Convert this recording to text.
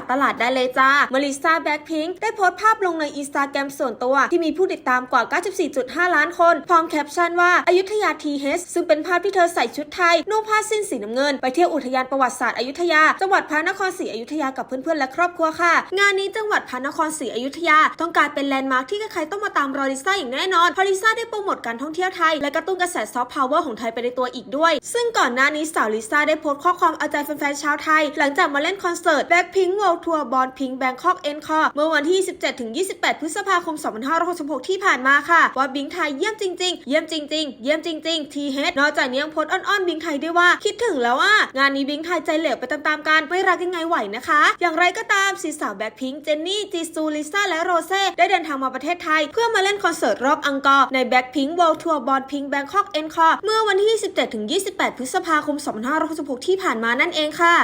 าดตลาดได้เลยจ้ามาริซาแบ็คพิงค์ได้โพสต์ภาพลงในอินสตาแกรมส่วนตัว ที่มีผู้ติดตามกว่า 94.5 ล้านคน พร้อมแคปชั่นว่าอายุทยาทีเฮสซึ่งเป็นภาพที่เธอใส่ชุดไทยนุ่งผ้าสิ้นสีน้ำเงิน ไปเที่ยวอุทยานประวัติศาสตร์อยุธยา จังหวัดพระนครศรีอยุธยากับเพื่อนๆและครอบครัวค่ะ งานนี้จังหวัดพระนครศรีอยุธยา ต้องการเป็นแลนด์มาร์คที่ใครๆต้องมาตามรอลิซ่าอย่างแน่นอนพราะลิซ่าได้โปรโมทการท่องเที่ยวไทยและกระตุ้นกระแสซอฟต์พาวเวอร์ของไทยไปในตัวอีกด้วย ซึ่งก่อนหน้านี้สาวลิซ่าได้โพสต์ข้อความเอาใจแฟนๆชาวไทย หลังจากมาเล่นคอนเสิร์ต Blackpink World Tour Born Pink Bangkok e n c o r เมื่อวันที่ 17-28 พฤษภาคม 2566 ที่ผ่านมาค่ะว่าบิงไทยเยี่ยมจริง ๆ เยี่ยมจริง ๆ เยี่ยมจริงๆทีเฮดนอกจากนี้ยังโพสอ้อนๆบิงไทยด้วยว่าคิดถึงแล้วอะงานนี้บิงไทยใจเหลวไปตามๆกันไม่รักยังไงไหวนะคะ อย่างไรก็ตามสีสาวแบ็คพิงค์เจนนี่จีซูลิซ่าและโรเซ่ได้เดินทางมาประเทศไทย เพื่อมาเล่นคอนเสิร์ตรอบอังกอร์ใน Blackpink World Tour Born Pink Bangkok Encore เมื่อวันที่ 17-28 พฤษภาคม 2566 ที่ผ่านมานั่นเองค่ะ